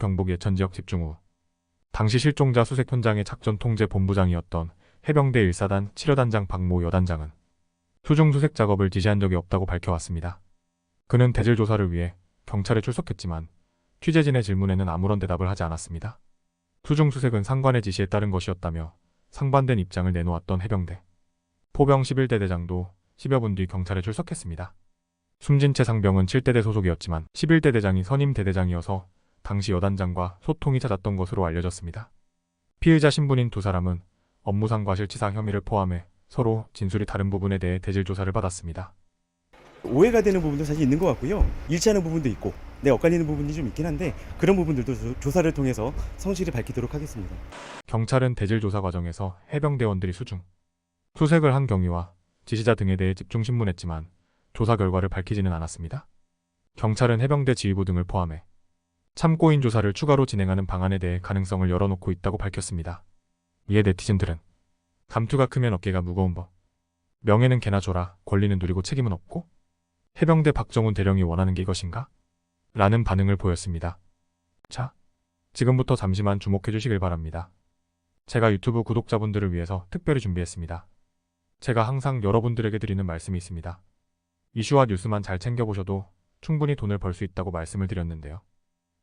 경북 예천 지역 집중 후 당시 실종자 수색 현장의 작전 통제 본부장이었던 해병대 1사단 치료단장 박모 여단장은 수중 수색 작업을 지시한 적이 없다고 밝혀왔습니다. 그는 대질 조사를 위해 경찰에 출석했지만 취재진의 질문에는 아무런 대답을 하지 않았습니다. 수중 수색은 상관의 지시에 따른 것이었다며 상반된 입장을 내놓았던 해병대. 포병 11대 대장도 10여 분 뒤 경찰에 출석했습니다. 숨진 채 상병은 7대대 소속이었지만 11대 대장이 선임 대대장이어서 당시 여단장과 소통이 잦았던 것으로 알려졌습니다. 피의자 신분인 두 사람은 업무상 과실치사 혐의를 포함해 서로 진술이 다른 부분에 대해 대질 조사를 받았습니다. 오해가 되는 부분도 사실 있는 것 같고요. 일치하는 부분도 있고, 네, 엇갈리는 부분이 좀 있긴 한데 그런 부분들도 조- 조사를 통해서 성실히 밝히도록 하겠습니다. 경찰은 대질 조사 과정에서 해병대원들이 수중, 수색을 한 경위와 지시자 등에 대해 집중 신문했지만 조사 결과를 밝히지는 않았습니다. 경찰은 해병대 지휘부 등을 포함해 참고인 조사를 추가로 진행하는 방안에 대해 가능성을 열어놓고 있다고 밝혔습니다. 이에 네티즌들은 감투가 크면 어깨가 무거운 법. 명예는 개나 줘라, 권리는 누리고 책임은 없고? 해병대 박정훈 대령이 원하는 게 이것인가? 라는 반응을 보였습니다. 자, 지금부터 잠시만 주목해 주시길 바랍니다. 제가 유튜브 구독자분들을 위해서 특별히 준비했습니다. 제가 항상 여러분들에게 드리는 말씀이 있습니다. 이슈와 뉴스만 잘 챙겨보셔도 충분히 돈을 벌 수 있다고 말씀을 드렸는데요.